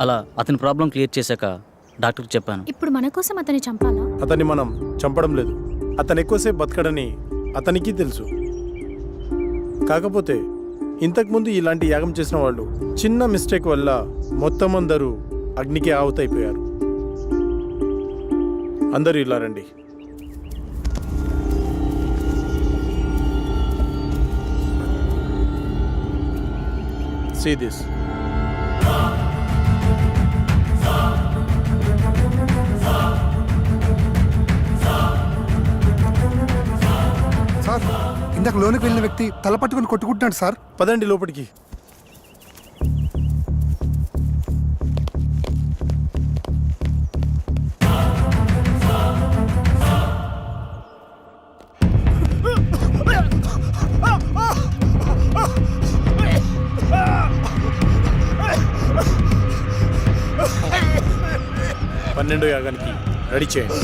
అలా అతని problem clear చేశాక డాక్టర్కి చెప్పాను. ఇప్పుడు మన కోసం అతన్ని చంపాలా? అతన్ని మనం చంపడం లేదు. అతను ఎక్కువసేపు బతకడని అతనికి తెలుసు. కాకపోతే ఇంతకుముందు ఇలాంటి యాగం చేసిన వాళ్ళు చిన్న మిస్టేక్ వల్ల మొత్తం అందరూ అగ్నికి ఆవుతైపోయారు. అందరూ ఇలా రండి. See this. ఇందాక లోనికి వెళ్ళిన వ్యక్తి తల పట్టుకుని కొట్టుకుంటున్నాడు సార్. పదండి లోపలికి. పన్నెండో యాగానికి రెడీ చేయండి.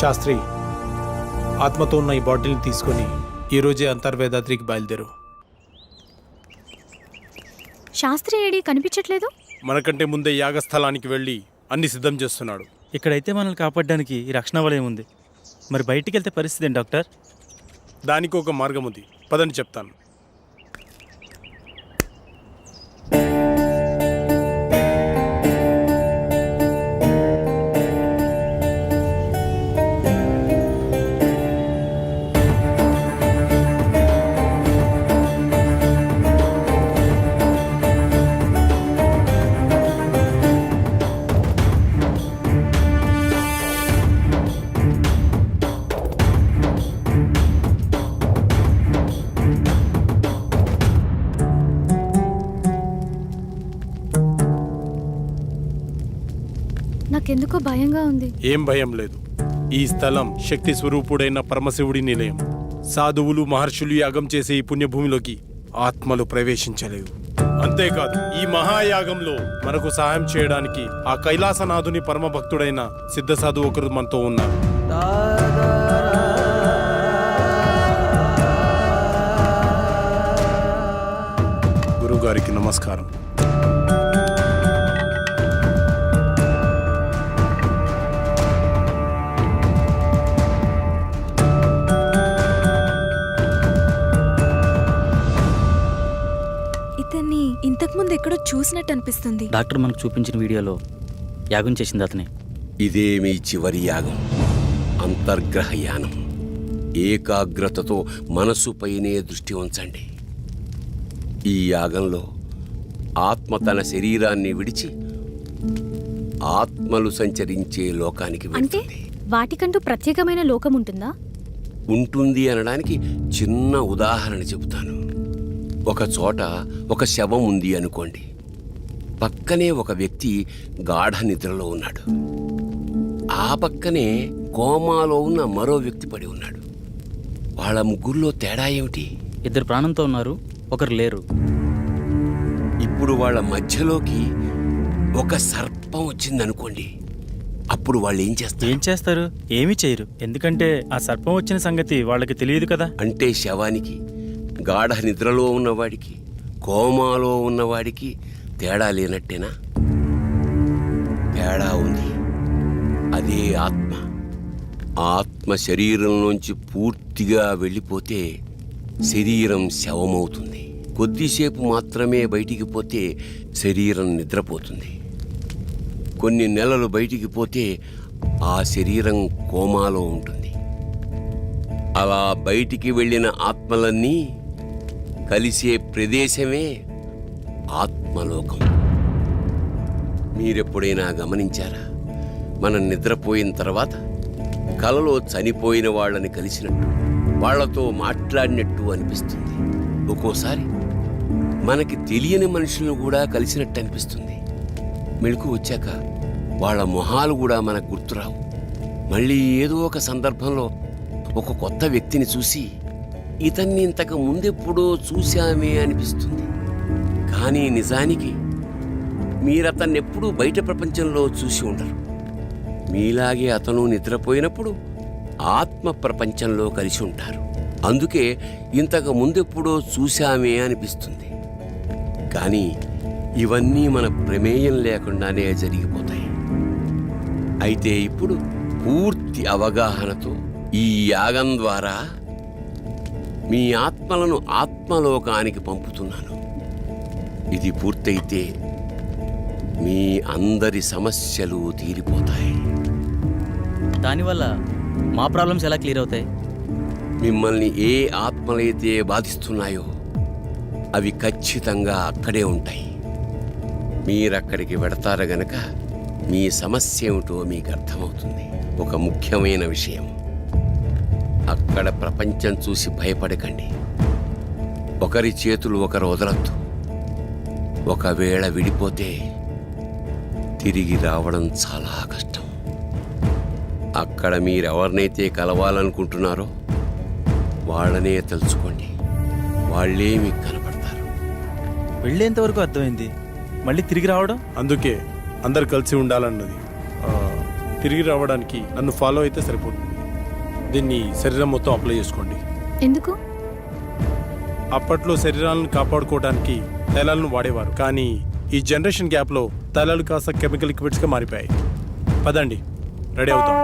శాస్త్రి ఆత్మతో ఉన్న ఈ బాటిల్ని తీసుకొని ఈరోజే అంతర్వేదాద్రికి బయలుదేరు. శాస్త్రి ఏడి కనిపించట్లేదు? మనకంటే ముందే యాగస్థలానికి వెళ్ళి అన్ని సిద్ధం చేస్తున్నాడు. ఇక్కడైతే మనల్ని కాపాడడానికి ఈ రక్షణ వలయం ఉంది. మరి బయటికి వెళ్తే పరిస్థితి ఏంటి డాక్టర్? దానికి ఒక మార్గం ఉంది. పదని చెప్తాను. నాకెందుకో భయంగా ఉంది. ఏం భయం లేదు. ఈ స్థలం శక్తి స్వరూపుడైన పరమశివుడి నిలయం. సాధువులు మహర్షులు యాగం చేసే ఈ పుణ్యభూమిలోకి ఆత్మలు ప్రవేశించలేవు. అంతేకాదు ఈ మహాయాగంలో మనకు సహాయం చేయడానికి ఆ కైలాసనాథుని పరమ భక్తుడైన సిద్ధ సాధువు ఒకరు మనతో ఉన్నారు. గురుగారికి నమస్కారం. ఇంతకుముందు ఎక్కడో చూసినట్టు అనిపిస్తుంది. డాక్టర్ మనకు చూపించిన వీడియోలో యాగం చేసింది అతనే. ఇదే మీ చివరి యాగం. అంతర్గ్రహ యానం. ఏకాగ్రతతో మనసుపైనే దృష్టి ఉంచండి. ఈ యాగంలో ఆత్మ తన శరీరాన్ని విడిచి ఆత్మలు సంచరించే లోకానికి అంటే వెళ్తుంది. వాటికంటూ ప్రత్యేకమైన లోకం ఉంటుందా ఉంటుంది అనడానికి చిన్న ఉదాహరణ చెబుతాను. ఒక చోట ఒక శవం ఉంది అనుకోండి. పక్కనే ఒక వ్యక్తి గాఢ నిద్రలో ఉన్నాడు. ఆ పక్కనే కోమాలో ఉన్న మరో వ్యక్తి పడి ఉన్నాడు. వాళ్ళ ముగ్గురులో తేడా ఏమిటి? ఇద్దరు ప్రాణంతో ఉన్నారు ఒకరు లేరు. ఇప్పుడు వాళ్ళ మధ్యలోకి ఒక సర్పం వచ్చిందనుకోండి అప్పుడు వాళ్ళు ఏం చేస్తారు? ఏం చేస్తారు? ఏమీ చేయరు. ఎందుకంటే ఆ సర్పం వచ్చిన సంగతి వాళ్ళకి తెలియదు కదా. అంటే శవానికి గాఢ నిద్రలో ఉన్నవాడికి కోమాలో ఉన్నవాడికి తేడా లేనట్టేనా? తేడా ఉంది. అదే ఆత్మ. ఆత్మ శరీరంలోంచి పూర్తిగా వెళ్ళిపోతే శరీరం శవమవుతుంది. కొద్దిసేపు మాత్రమే బయటికి పోతే శరీరం నిద్రపోతుంది. కొన్ని నెలలు బయటికి పోతే ఆ శరీరం కోమాలో ఉంటుంది. అలా బయటికి వెళ్ళిన ఆత్మలన్నీ కలిసే ప్రదేశమే ఆత్మలోకం. మీరెప్పుడైనా గమనించారా? మనం నిద్రపోయిన తర్వాత కలలో చనిపోయిన వాళ్ళని కలిసినట్టు వాళ్ళతో మాట్లాడినట్టు అనిపిస్తుంది. ఒక్కోసారి మనకి తెలియని మనుషులను కూడా కలిసినట్టు అనిపిస్తుంది. మెళుకు వచ్చాక వాళ్ళ మొహాలు కూడా మనకు గుర్తురావు. మళ్ళీ ఏదో ఒక సందర్భంలో ఒక కొత్త వ్యక్తిని చూసి ఇతన్ని ఇంతకు ముందెప్పుడో చూశామే అనిపిస్తుంది. కానీ నిజానికి మీరతన్ని ఎప్పుడూ బయట ప్రపంచంలో చూసి ఉండరు. మీలాగే అతను నిద్రపోయినప్పుడు ఆత్మ ప్రపంచంలో కలిసి ఉంటారు. అందుకే ఇంతకు ముందెప్పుడో చూశామే అనిపిస్తుంది. కానీ ఇవన్నీ మన ప్రమేయం లేకుండానే జరిగిపోతాయి. అయితే ఇప్పుడు పూర్తి అవగాహనతో ఈ యాగం ద్వారా మీ ఆత్మలను ఆత్మలోకానికి పంపుతున్నాను. ఇది పూర్తయితే మీ అందరి సమస్యలు తీరిపోతాయి. దానివల్ల మా ప్రాబ్లమ్స్ ఎలా క్లియర్ అవుతాయి? మిమ్మల్ని ఏ ఆత్మలైతే బాధిస్తున్నాయో అవి ఖచ్చితంగా అక్కడే ఉంటాయి. మీరక్కడికి వెడతారు గనక మీ సమస్య ఏమిటో మీకు అర్థమవుతుంది. ఒక ముఖ్యమైన విషయం. అక్కడ ప్రపంచం చూసి భయపడకండి. ఒకరి చేతులు ఒకరు వదలొద్దు. ఒకవేళ విడిపోతే తిరిగి రావడం చాలా కష్టం. అక్కడ మీరెవరినైతే కలవాలనుకుంటున్నారో వాళ్ళనే తలుచుకోండి వాళ్ళే మీకు కనపడతారు. వెళ్ళేంత వరకు అర్థమైంది. మళ్ళీ తిరిగి రావడం? అందుకే అందరు కలిసి ఉండాలన్నది. ఆ, తిరిగి రావడానికి నన్ను ఫాలో అయితే సరిపోతుంది. దీన్ని శరీరం మొత్తం అప్లై చేసుకోండి. ఎందుకు? అప్పట్లో శరీరాలను కాపాడుకోవడానికి తైలాలను వాడేవారు కానీ ఈ జనరేషన్ గ్యాప్లో తైలాలు కాస్త కెమికల్ లిక్విడ్స్గా మారిపోయాయి. పదండి రెడీ అవుతాం.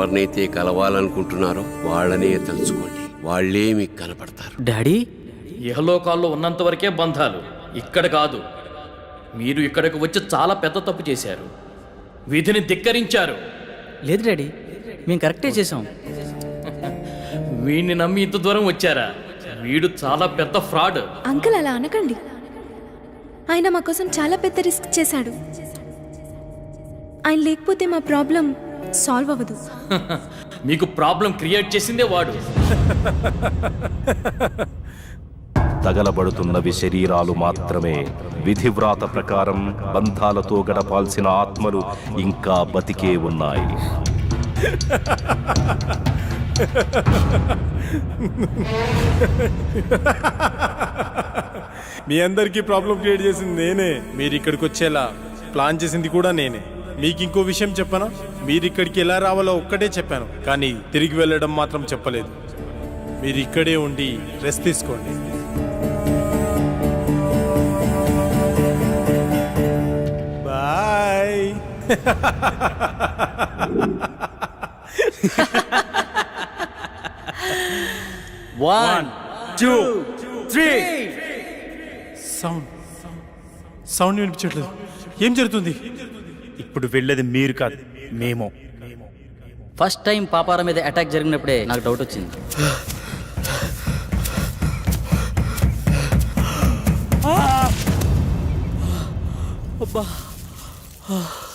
మీరెవరినైతే కలవాలనుకుంటున్నారో వాళ్ళనే తలుచుకోండి. వాళ్ళే మీకు కనపడతారు. డాడీ? ఇహలోకాల్లో ఉన్నంత వరకే బంధాలు. ఇక్కడ కాదు. మీరు ఇక్కడికి వచ్చి చాలా పెద్ద తప్పు చేశారు. విధిని ధిక్కరించారు. లేదు డాడీ. మేము కరెక్టే చేసాం వీడిని నమ్మి ఇంత దూరం వచ్చారా? వీడు చాలా పెద్ద ఫ్రాడ్. అంకుల్ అలా అనకండి. ఆయన మా కోసం చాలా పెద్ద రిస్క్ చేశాడు. ఆయన లేకపోతే మా ప్రాబ్లం సాల్వ్ అవ్వదు. మీకు ప్రాబ్లం క్రియేట్ చేసిందే వాడు. తగలబడుతున్నవి శరీరాలు మాత్రమే. విధివ్రాత ప్రకారం బంధాలతో గడపాల్సిన ఆత్మలు ఇంకా బతికే ఉన్నాయి. మీ అందరికీ ప్రాబ్లం క్రియేట్ చేసింది నేనే. మీరు ఇక్కడికి వచ్చేలా ప్లాన్ చేసింది కూడా నేనే. మీకు ఇంకో విషయం చెప్పనా? మీరు ఇక్కడికి ఎలా రావాలో ఒక్కటే చెప్పాను కానీ తిరిగి వెళ్ళడం మాత్రం చెప్పలేదు. మీరు ఇక్కడే ఉండి రెస్ట్ తీసుకోండి. Bye. One two three sound sound వినిపించట్లేదు. ఏం జరుగుతుంది? ఇప్పుడు వెళ్ళేది మీరు కాదు మేము. ఫస్ట్ టైం పాపార మీద అటాక్ జరిగినప్పుడే నాకు డౌట్ వచ్చింది. పాపారావు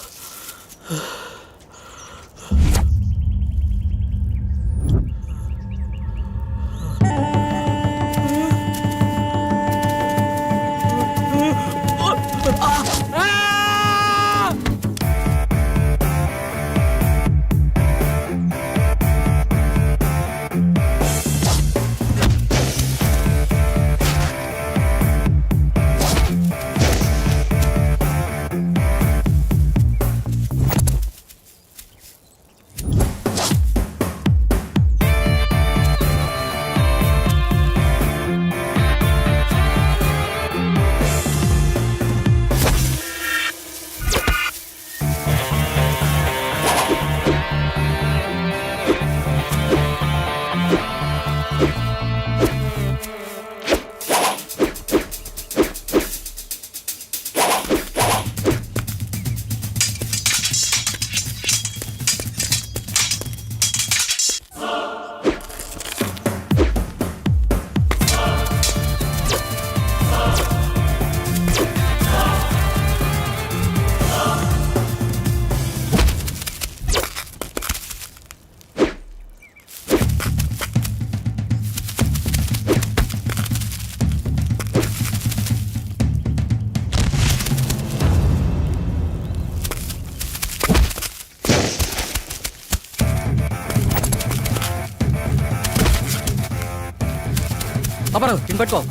దీన్ని పట్టుకో?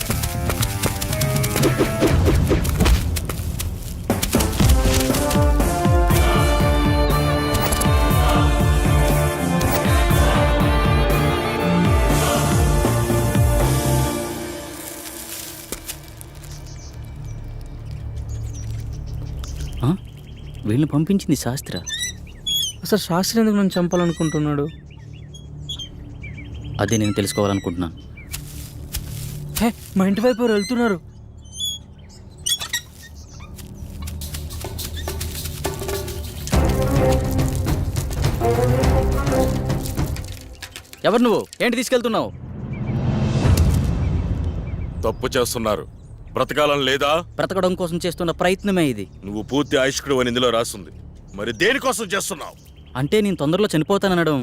వీళ్ళని పంపించింది శాస్త్ర? అసలు శాస్త్రి ఎందుకు నన్ను చంపాలనుకుంటున్నాడు? అదే నేను తెలుసుకోవాలనుకుంటున్నాను. హే మా ఇంటి వైపు ఎవరు వెళ్తున్నారు? ఎవరు నువ్వు? ఏంటి తీసుకెళ్తున్నావు? తప్పు చేస్తున్నారు. బ్రతకాలని లేదా? బ్రతకడం కోసం చేస్తున్న ప్రయత్నమే ఇది. నువ్వు పూర్తి ఆయుష్కుడు అని ఇందులో రాస్తుంది. మరి దేనికోసం చేస్తున్నావు? అంటే నేను తొందరలో చనిపోతాననడం.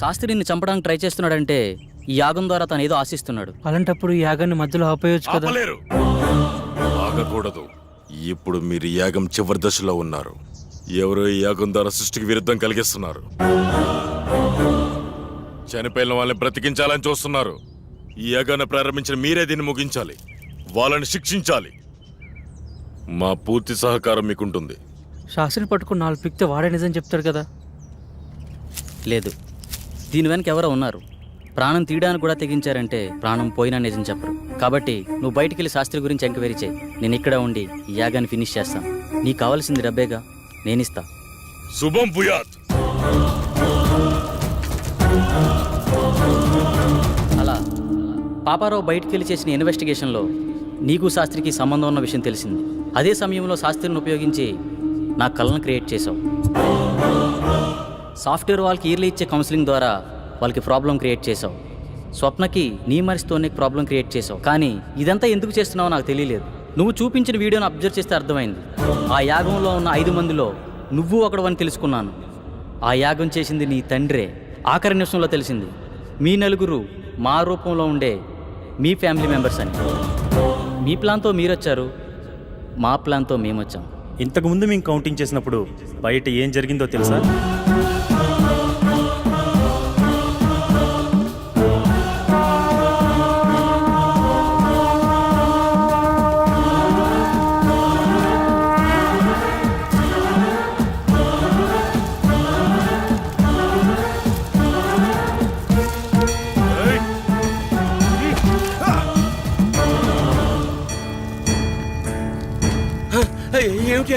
శాస్త్రి నిన్ను చంపడానికి ట్రై చేస్తున్నాడంటే ఈ యాగం ద్వారా తను ఏదో ఆశిస్తున్నాడు. అలాంటప్పుడు ఈ యాగాన్ని మధ్యలో ఆపేయొచ్చు కదా? ఆపలేరు. ఆగకూడదు. ఇప్పుడు మీరు యాగం చివరి దశలో ఉన్నారు. ఎవరో ఈ యాగం ద్వారా సృష్టికి విరుద్ధం కలిగిస్తున్నారు. చనిపోయిన వాళ్ళని బ్రతికించాలని చూస్తున్నారు. ఈ యాగాన్ని ప్రారంభించిన మీరే దీన్ని ముగించాలి. వాళ్ళని శిక్షించాలి. మా పూర్తి సహకారం మీకుంటుంది. శాస్త్రిని పట్టుకుని నాలుగు పిక్తే వాడే నిజం చెప్తాడు కదా? లేదు. దీని వెనక ఎవరో ఉన్నారు. ప్రాణం తీయడానికి కూడా తెగించారంటే ప్రాణం పోయినా నిజం చెప్పరు. కాబట్టి నువ్వు బయటికి వెళ్ళి శాస్త్రి గురించి ఎంక్వైరీ చేయి. నేను ఇక్కడ ఉండి ఈ యాగాన్ని ఫినిష్ చేస్తాను. నీకు కావాల్సింది డబ్బేగా నేనిస్తా శుభం భూయాత్. అలా పాపారావు బయటికి వెళ్ళి చేసిన ఇన్వెస్టిగేషన్లో నీకు శాస్త్రికి సంబంధం ఉన్న విషయం తెలిసింది. అదే సమయంలో శాస్త్రిని ఉపయోగించి నా కళ్ళను క్రియేట్ చేశావు. సాఫ్ట్వేర్ వాళ్ళకి ఇయర్లీ ఇచ్చే కౌన్సిలింగ్ ద్వారా వాళ్ళకి ప్రాబ్లం క్రియేట్ చేసావు. స్వప్నకి నీ మనిషితోనే ప్రాబ్లం క్రియేట్ చేసావు. కానీ ఇదంతా ఎందుకు చేస్తున్నావో నాకు తెలియలేదు. నువ్వు చూపించిన వీడియోని అబ్జర్వ్ చేస్తే అర్థమైంది. ఆ యాగంలో ఉన్న ఐదు మందిలో నువ్వు ఒకడవని తెలుసుకున్నాను. ఆ యాగం చేసింది నీ తండ్రే. ఆఖరి నిమిషంలో తెలిసింది మీ నలుగురు మా రూపంలో ఉండే మీ ఫ్యామిలీ మెంబర్స్ అని. మీ ప్లాన్తో మీరొచ్చారు మా ప్లాన్తో మేమొచ్చాం. ఇంతకుముందు మేము కౌంటింగ్ చేసినప్పుడు బయట ఏం జరిగిందో తెలుసా?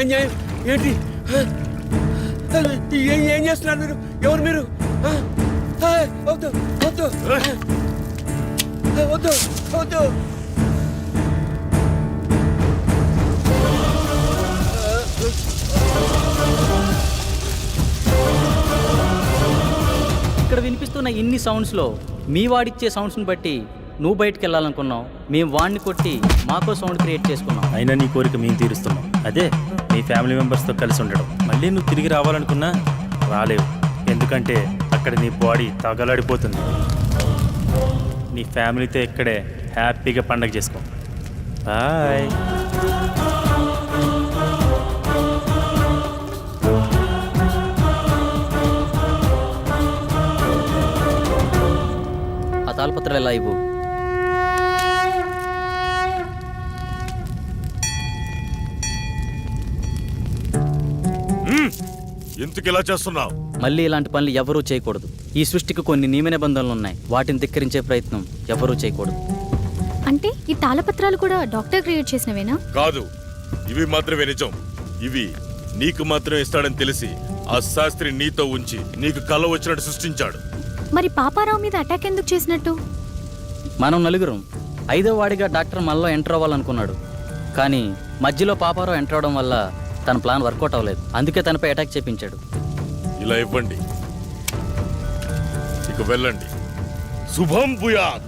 అన్యాయం ఏంటి? ఏం ఏం చేస్తున్నారు మీరు? ఎవరు మీరు? వద్దు వద్దు. వద్దు వద్దు. ఇక్కడ వినిపిస్తున్న ఇన్ని సౌండ్స్లో మీ వాడిచ్చే సౌండ్స్ని బట్టి నువ్వు బయటికి వెళ్ళాలనుకున్నావు మేము వాడిని కొట్టి మాకో సౌండ్ క్రియేట్ చేసుకున్నాం. అయినా నీ కోరిక మేము తీరుస్తున్నాం. అదే నీ ఫ్యామిలీ మెంబర్స్తో కలిసి ఉండడం. మళ్ళీ నువ్వు తిరిగి రావాలనుకున్నా రాలేవు. ఎందుకంటే అక్కడ నీ బాడీ తగలాడిపోతుంది. నీ ఫ్యామిలీతో ఇక్కడే హ్యాపీగా పండగ చేసుకో. బాయ్. ఆ తాళపత్రాలు ఎలా ఇవ్వు? ఎందుకు ఇలా చేస్తున్నావు? మళ్ళీ ఇలాంటి పనులు ఎవరూ చేయకూడదు. ఈ సృష్టికి కొన్ని నియమ నిబంధనలు ఉన్నాయి. వాటిని ధిక్కరించే ప్రయత్నం ఎవరూ చేయకూడదు. అంటే ఈ తాళపత్రాలు కూడా డాక్టర్ క్రియేట్ చేసినవేనా? కాదు. ఇవి మాత్రమే నిజం. ఇవి నీకు మాత్రమే ఇస్తాడని తెలిసి ఆ శాస్త్రి నీతో ఉంచి నీకు కల వచ్చినట్టు సృష్టించాడు. మరి పాపారావు మీద అటాక్ ఎందుకు చేసినట్టు? మనం నలుగురం ఐదో వాడిగా డాక్టర్ మనలో ఎంటర్ అవ్వాలనుకున్నాడు. కానీ మధ్యలో పాపారావు ఎంటర్ అవడం వల్ల తన ప్లాన్ వర్కౌట్ అవ్వలేదు. అందుకే తనపై అటాక్ చేపించాడు. ఇలా ఇవ్వండి. ఇక వెళ్ళండి. శుభం భూయాత్.